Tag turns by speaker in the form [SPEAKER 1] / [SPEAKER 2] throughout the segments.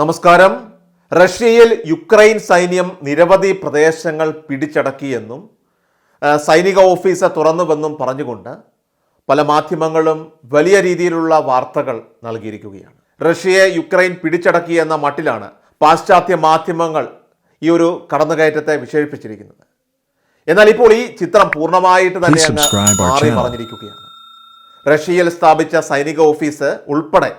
[SPEAKER 1] നമസ്കാരം. റഷ്യയിൽ യുക്രൈൻ സൈന്യം നിരവധി പ്രദേശങ്ങൾ പിടിച്ചടക്കിയെന്നും സൈനിക ഓഫീസ് തുറന്നുവെന്നും പറഞ്ഞുകൊണ്ട് പല മാധ്യമങ്ങളും വലിയ രീതിയിലുള്ള വാർത്തകൾ നൽകിയിരിക്കുകയാണ്. റഷ്യയെ യുക്രൈൻ പിടിച്ചടക്കി എന്ന മട്ടിലാണ് പാശ്ചാത്യ മാധ്യമങ്ങൾ ഈ ഒരു കടന്നുകയറ്റത്തെ വിശേഷിപ്പിച്ചിരിക്കുന്നത്. എന്നാൽ ഇപ്പോൾ ഈ ചിത്രം പൂർണമായിട്ട് തന്നെ മാറി
[SPEAKER 2] പറഞ്ഞിരിക്കുകയാണ്
[SPEAKER 1] മറിഞ്ഞിരിക്കുകയാണ്. റഷ്യയിൽ സ്ഥാപിച്ച സൈനിക ഓഫീസ് ഉൾപ്പെടെ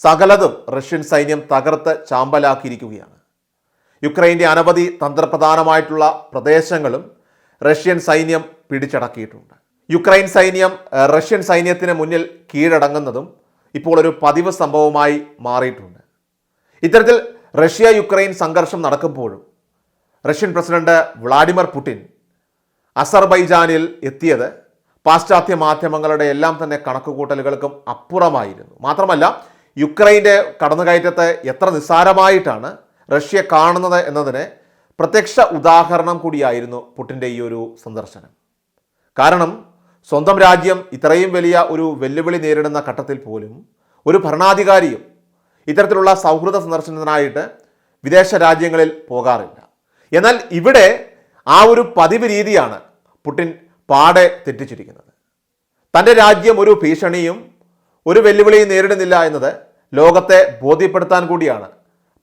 [SPEAKER 1] സകലതും റഷ്യൻ സൈന്യം തകർത്ത് ചാമ്പലാക്കിയിരിക്കുകയാണ്. യുക്രൈന്റെ അനവധി തന്ത്രപ്രധാനമായിട്ടുള്ള പ്രദേശങ്ങളും റഷ്യൻ സൈന്യം പിടിച്ചടക്കിയിട്ടുണ്ട്. യുക്രൈൻ സൈന്യം റഷ്യൻ സൈന്യത്തിന് മുന്നിൽ കീഴടങ്ങുന്നതും ഇപ്പോൾ ഒരു പതിവ് സംഭവമായി മാറിയിട്ടുണ്ട്. ഇത്തരത്തിൽ റഷ്യ യുക്രൈൻ സംഘർഷം നടക്കുമ്പോഴും റഷ്യൻ പ്രസിഡന്റ് വ്ളാഡിമിർ പുടിൻ അസർബൈജാനിൽ എത്തിയത് പാശ്ചാത്യ മാധ്യമങ്ങളുടെ എല്ലാം തന്നെ കണക്കുകൂട്ടലുകൾക്കും അപ്പുറമായിരുന്നു. മാത്രമല്ല യുക്രൈന്റെ കടന്നുകയറ്റത്തെ എത്ര നിസ്സാരമായിട്ടാണ് റഷ്യ കാണുന്നത് എന്നതിന് പ്രത്യക്ഷ ഉദാഹരണം കൂടിയായിരുന്നു പുടിന്റെ ഈ ഒരു സന്ദർശനം. കാരണം സ്വന്തം രാജ്യം ഇത്രയും വലിയ ഒരു വെല്ലുവിളി നേരിടുന്ന ഘട്ടത്തിൽ പോലും ഒരു ഭരണാധികാരിയും ഇത്തരത്തിലുള്ള സൗഹൃദ സന്ദർശനത്തിനായിട്ട് വിദേശ രാജ്യങ്ങളിൽ പോകാറില്ല. എന്നാൽ ഇവിടെ ആ ഒരു പതിവ് രീതിയാണ് പുടിൻ പാടെ തെറ്റിച്ചിരിക്കുന്നത്. തന്റെ രാജ്യം ഒരു ഭീഷണിയും ഒരു വെല്ലുവിളി നേരിടുന്നില്ല എന്നത് ലോകത്തെ ബോധ്യപ്പെടുത്താൻ കൂടിയാണ്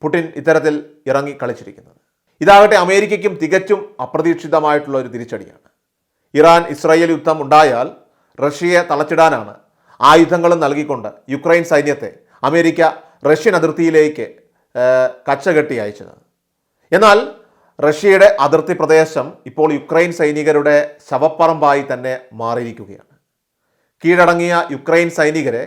[SPEAKER 1] പുടിൻ ഇത്തരത്തിൽ ഇറങ്ങി കളിച്ചിരിക്കുന്നത്. ഇതാകട്ടെ അമേരിക്കയ്ക്കും തികച്ചും അപ്രതീക്ഷിതമായിട്ടുള്ള ഒരു തിരിച്ചടിയാണ്. ഇറാൻ ഇസ്രായേൽ യുദ്ധം ഉണ്ടായാൽ റഷ്യയെ തളച്ചിടാനാണ് ആയുധങ്ങളും നൽകിക്കൊണ്ട് യുക്രൈൻ സൈന്യത്തെ അമേരിക്ക റഷ്യൻ അതിർത്തിയിലേക്ക് കച്ച കച്ചകെട്ടി അയച്ചത്. എന്നാൽ റഷ്യയുടെ അതിർത്തി പ്രദേശം ഇപ്പോൾ യുക്രൈൻ സൈനികരുടെ ശവപ്പറമ്പായി തന്നെ മാറിയിരിക്കുകയാണ്. കീഴടങ്ങിയ യുക്രൈൻ സൈനികരെ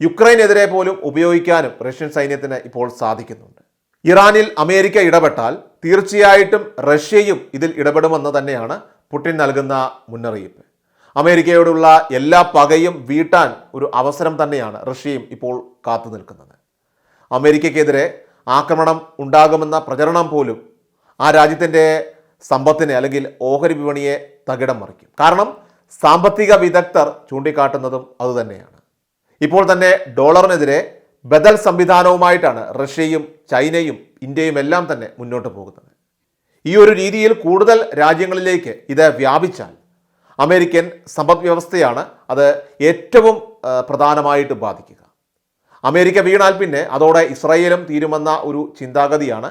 [SPEAKER 1] യുക്രൈനെതിരെ പോലും ഉപയോഗിക്കാനും റഷ്യൻ സൈന്യത്തിന് ഇപ്പോൾ സാധിക്കുന്നുണ്ട്. ഇറാനിൽ അമേരിക്ക ഇടപെട്ടാൽ തീർച്ചയായിട്ടും റഷ്യയും ഇതിൽ ഇടപെടുമെന്ന് തന്നെയാണ് പുടിൻ നൽകുന്ന മുന്നറിയിപ്പ്. അമേരിക്കയോടുള്ള എല്ലാ പകയും വീട്ടാൻ ഒരു അവസരം തന്നെയാണ് റഷ്യയും ഇപ്പോൾ കാത്തു നിൽക്കുന്നത്. അമേരിക്കയ്ക്കെതിരെ ആക്രമണം ഉണ്ടാകുമെന്ന പ്രചരണം പോലും ആ രാജ്യത്തിന്റെ സമ്പത്തിനെ അല്ലെങ്കിൽ ഓഹരി വിപണിയെ തകിടം മറിക്കും. കാരണം സാമ്പത്തിക വിദഗ്ധർ ചൂണ്ടിക്കാട്ടുന്നതും അതുതന്നെയാണ്. ഇപ്പോൾ തന്നെ ഡോളറിനെതിരെ ബദൽ സംവിധാനവുമായിട്ടാണ് റഷ്യയും ചൈനയും ഇന്ത്യയും എല്ലാം തന്നെ മുന്നോട്ട് പോകുന്നത്. ഈ ഒരു രീതിയിൽ കൂടുതൽ രാജ്യങ്ങളിലേക്ക് ഇത് വ്യാപിച്ചാൽ അമേരിക്കൻ സമ്പദ് വ്യവസ്ഥയാണ് അത് ഏറ്റവും പ്രധാനമായിട്ട് ബാധിക്കുക. അമേരിക്ക വീണാൽ പിന്നെ അതോടെ ഇസ്രായേലും തീരുമെന്ന ഒരു ചിന്താഗതിയാണ്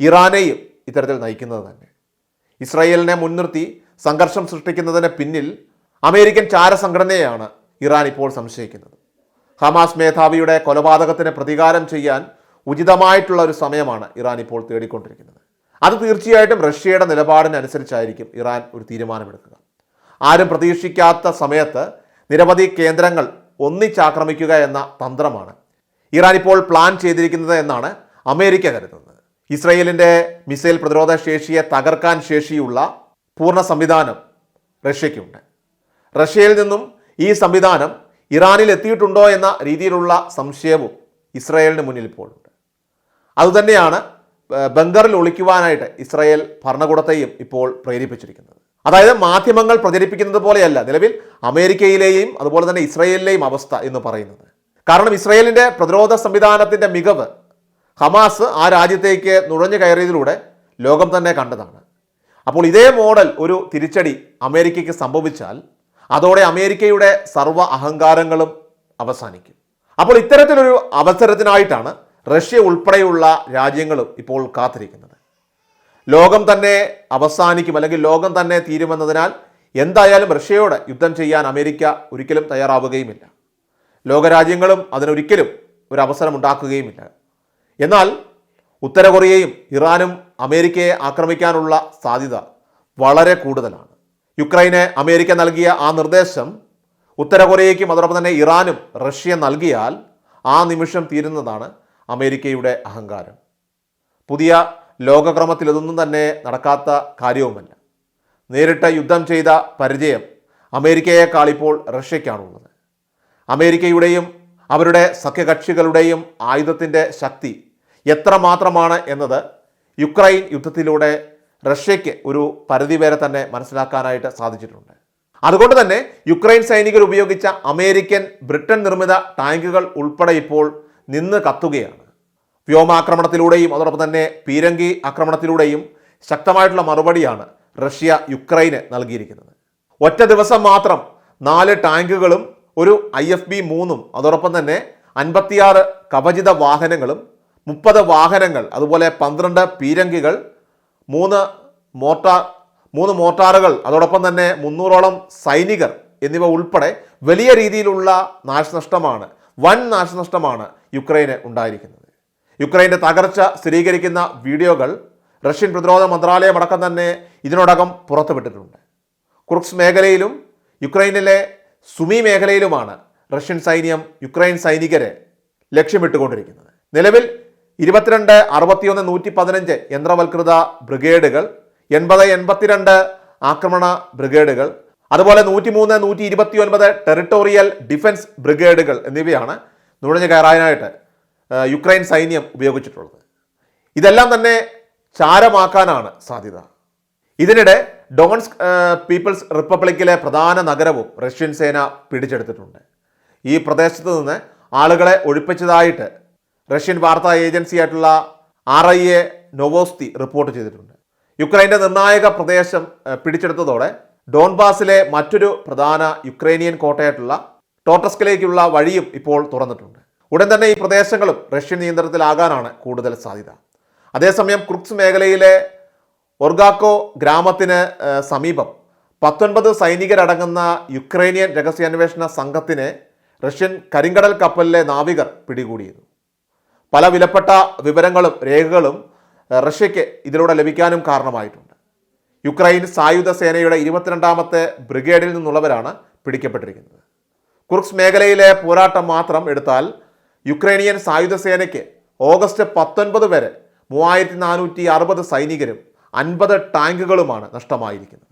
[SPEAKER 1] ഇറാനെയും ഇത്തരത്തിൽ നയിക്കുന്നത് തന്നെ. ഇസ്രായേലിനെ മുൻനിർത്തി സംഘർഷം സൃഷ്ടിക്കുന്നതിന് പിന്നിൽ അമേരിക്കൻ ചാരസംഘടനയാണ് ഇറാൻ ഇപ്പോൾ സംശയിക്കുന്നത്. ഹമാസ് മേധാവിയുടെ കൊലപാതകത്തിന് പ്രതികാരം ചെയ്യാൻ ഉചിതമായിട്ടുള്ള ഒരു സമയമാണ് ഇറാൻ ഇപ്പോൾ തേടിക്കൊണ്ടിരിക്കുന്നത്. അത് തീർച്ചയായിട്ടും റഷ്യയുടെ നിലപാടിനനുസരിച്ചായിരിക്കും ഇറാൻ ഒരു തീരുമാനമെടുക്കുക. ആരും പ്രതീക്ഷിക്കാത്ത സമയത്ത് നിരവധി കേന്ദ്രങ്ങൾ ഒന്നിച്ചാക്രമിക്കുക എന്ന തന്ത്രമാണ് ഇറാൻ ഇപ്പോൾ പ്ലാൻ ചെയ്തിരിക്കുന്നത് എന്നാണ് അമേരിക്ക കരുതുന്നത്. ഇസ്രയേലിന്റെ മിസൈൽ പ്രതിരോധ ശേഷിയെ തകർക്കാൻ ശേഷിയുള്ള പൂർണ സംവിധാനം റഷ്യയ്ക്കുണ്ട്. റഷ്യയിൽ നിന്നും ഈ സംവിധാനം ഇറാനിൽ എത്തിയിട്ടുണ്ടോ എന്ന രീതിയിലുള്ള സംശയവും ഇസ്രയേലിന് മുന്നിൽ ഇപ്പോഴുണ്ട് അതുതന്നെയാണ് ബങ്കറിൽ ഒളിക്കുവാനായിട്ട് ഇസ്രയേൽ ഭരണകൂടത്തെയും ഇപ്പോൾ പ്രേരിപ്പിച്ചിരിക്കുന്നത്. അതായത് മാധ്യമങ്ങൾ പ്രചരിപ്പിക്കുന്നത് പോലെയല്ല നിലവിൽ അമേരിക്കയിലെയും അതുപോലെ തന്നെ ഇസ്രയേലിലെയും അവസ്ഥ എന്ന് പറയുന്നത്. കാരണം ഇസ്രയേലിന്റെ പ്രതിരോധ സംവിധാനത്തിന്റെ മികവ് ഹമാസ് ആ രാജ്യത്തേക്ക് നുഴഞ്ഞു കയറിയതിലൂടെ ലോകം തന്നെ കണ്ടതാണ്. അപ്പോൾ ഇതേ മോഡൽ ഒരു തിരിച്ചടി അമേരിക്കയ്ക്ക് സംഭവിച്ചാൽ അതോടെ അമേരിക്കയുടെ സർവ അഹങ്കാരങ്ങളും അവസാനിക്കും. അപ്പോൾ ഇത്തരത്തിലൊരു അവസരത്തിനായിട്ടാണ് റഷ്യ ഉൾപ്പെടെയുള്ള രാജ്യങ്ങളും ഇപ്പോൾ കാത്തിരിക്കുന്നത്. ലോകം തന്നെ അവസാനിക്കും അല്ലെങ്കിൽ ലോകം തന്നെ തീരുമെന്നതിനാൽ എന്തായാലും റഷ്യയോട് യുദ്ധം ചെയ്യാൻ അമേരിക്ക ഒരിക്കലും തയ്യാറാവുകയുമില്ല. ലോകരാജ്യങ്ങളും അതിനൊരിക്കലും ഒരു അവസരം ഉണ്ടാക്കുകയുമില്ല എന്നാൽ ഉത്തര കൊറിയയും ഇറാനും അമേരിക്കയെ ആക്രമിക്കാനുള്ള സാധ്യത വളരെ കൂടുതലാണ്. യുക്രൈന് അമേരിക്ക നൽകിയ ആ നിർദ്ദേശം ഉത്തര കൊറിയയ്ക്കും അതോടൊപ്പം തന്നെ ഇറാനും റഷ്യ നൽകിയാൽ ആ നിമിഷം തീരുന്നതാണ് അമേരിക്കയുടെ അഹങ്കാരം. പുതിയ ലോകക്രമത്തിൽ ഇതൊന്നും തന്നെ നടക്കാത്ത കാര്യവുമല്ല. നേരിട്ട് യുദ്ധം ചെയ്ത പരിചയം അമേരിക്കയേക്കാൾ ഇപ്പോൾ റഷ്യയ്ക്കാണുള്ളത്. അമേരിക്കയുടെയും അവരുടെ സഖ്യകക്ഷികളുടെയും ആയുധത്തിന്റെ ശക്തി എത്രമാത്രമാണ് എന്നത് യുക്രൈൻ യുദ്ധത്തിലൂടെ റഷ്യയ്ക്ക് ഒരു പരിധി വരെ തന്നെ മനസ്സിലാക്കാനായിട്ട് സാധിച്ചിട്ടുണ്ട്. അതുകൊണ്ട് തന്നെ യുക്രൈൻ സൈനികർ ഉപയോഗിച്ച അമേരിക്കൻ ബ്രിട്ടൻ നിർമ്മിത ടാങ്കുകൾ ഉൾപ്പെടെ ഇപ്പോൾ നിന്ന് കത്തുകയാണ്. വ്യോമാക്രമണത്തിലൂടെയും അതോടൊപ്പം തന്നെ പീരങ്കി ആക്രമണത്തിലൂടെയും ശക്തമായിട്ടുള്ള മറുപടിയാണ് റഷ്യ യുക്രൈന് നൽകിയിരിക്കുന്നത്. ഒറ്റ ദിവസം മാത്രം നാല് ടാങ്കുകളും ഒരു ഐ എഫ് ബി മൂന്നും അതോടൊപ്പം തന്നെ അൻപത്തിയാറ് കവചിത വാഹനങ്ങളും മുപ്പത് വാഹനങ്ങൾ അതുപോലെ പന്ത്രണ്ട് പീരങ്കികൾ മൂന്ന് മോർട്ടാർ മൂന്ന് മോർട്ടാറുകൾ അതോടൊപ്പം തന്നെ മുന്നൂറോളം സൈനികർ എന്നിവ ഉൾപ്പെടെ വലിയ രീതിയിലുള്ള നാശനഷ്ടമാണ് വൻ നാശനഷ്ടമാണ് യുക്രൈന് ഉണ്ടായിരിക്കുന്നത്. യുക്രൈന്റെ തകർച്ച സ്ഥിരീകരിക്കുന്ന വീഡിയോകൾ റഷ്യൻ പ്രതിരോധ മന്ത്രാലയം അടക്കം തന്നെ ഇതിനോടകം പുറത്തുവിട്ടിട്ടുണ്ട്. കുർക്സ് മേഖലയിലും യുക്രൈനിലെ സുമി മേഖലയിലുമാണ് റഷ്യൻ സൈന്യം യുക്രൈൻ സൈനികരെ ലക്ഷ്യമിട്ടുകൊണ്ടിരിക്കുന്നത്. നിലവിൽ ഇരുപത്തിരണ്ട് അറുപത്തിയൊന്ന് നൂറ്റി പതിനഞ്ച് യന്ത്രവൽകൃത ബ്രിഗേഡുകൾ എൺപത് എൺപത്തിരണ്ട് ആക്രമണ ബ്രിഗേഡുകൾ അതുപോലെ നൂറ്റിമൂന്ന് നൂറ്റി ഇരുപത്തി ഒൻപത് ടെറിട്ടോറിയൽ ഡിഫൻസ് ബ്രിഗേഡുകൾ എന്നിവയാണ് നുഴഞ്ഞു കയറാനായിട്ട് യുക്രൈൻ സൈന്യം ഉപയോഗിച്ചിട്ടുള്ളത്. ഇതെല്ലാം തന്നെ ചാരമാക്കാനാണ് സാധ്യത. ഇതിനിടെ ഡോൺസ്ക് ആ, പീപ്പിൾസ് റിപ്പബ്ലിക്കിലെ പ്രധാന നഗരവും റഷ്യൻ സേന പിടിച്ചെടുത്തിട്ടുണ്ട്. ഈ പ്രദേശത്ത് നിന്ന് ആളുകളെ ഒഴിപ്പിച്ചതായിട്ട് റഷ്യൻ വാർത്താ ഏജൻസിയായിട്ടുള്ള R I A Novosti report ചെയ്തിട്ടുണ്ട്. യുക്രൈന്റെ നിർണായക പ്രദേശം പിടിച്ചെടുത്തതോടെ ഡോൺബാസിലെ മറ്റൊരു പ്രധാന യുക്രൈനിയൻ കോട്ടയായിട്ടുള്ള ടോട്ടസ്കിലേക്കുള്ള വഴിയും ഇപ്പോൾ തുറന്നിട്ടുണ്ട്. ഉടൻ തന്നെ ഈ പ്രദേശങ്ങളും റഷ്യൻ നിയന്ത്രണത്തിലാകാനാണ് കൂടുതൽ സാധ്യത. അതേസമയം ക്രുക്സ് മേഖലയിലെ ഒർഗാക്കോ ഗ്രാമത്തിന് സമീപം പത്തൊൻപത് സൈനികരടങ്ങുന്ന യുക്രൈനിയൻ രഹസ്യാന്വേഷണ സംഘത്തിനെ റഷ്യൻ കരിങ്കടൽ കപ്പലിലെ നാവികർ പിടികൂടിയിരുന്നു. പല വിലപ്പെട്ട വിവരങ്ങളും രേഖകളും റഷ്യയ്ക്ക് ഇതിലൂടെ ലഭിക്കാനും കാരണമായിട്ടുണ്ട്. യുക്രൈൻ സായുധ സേനയുടെ ഇരുപത്തിരണ്ടാമത്തെ ബ്രിഗേഡിൽ നിന്നുള്ളവരാണ് പിടിക്കപ്പെട്ടിരിക്കുന്നത്. കുർക്സ് മേഖലയിലെ പോരാട്ടം മാത്രം എടുത്താൽ യുക്രൈനിയൻ സായുധ സേനയ്ക്ക് ഓഗസ്റ്റ് പത്തൊൻപത് വരെ മൂവായിരത്തി നാനൂറ്റി അറുപത് സൈനികരും അൻപത് ടാങ്കുകളുമാണ് നഷ്ടമായിരിക്കുന്നത്.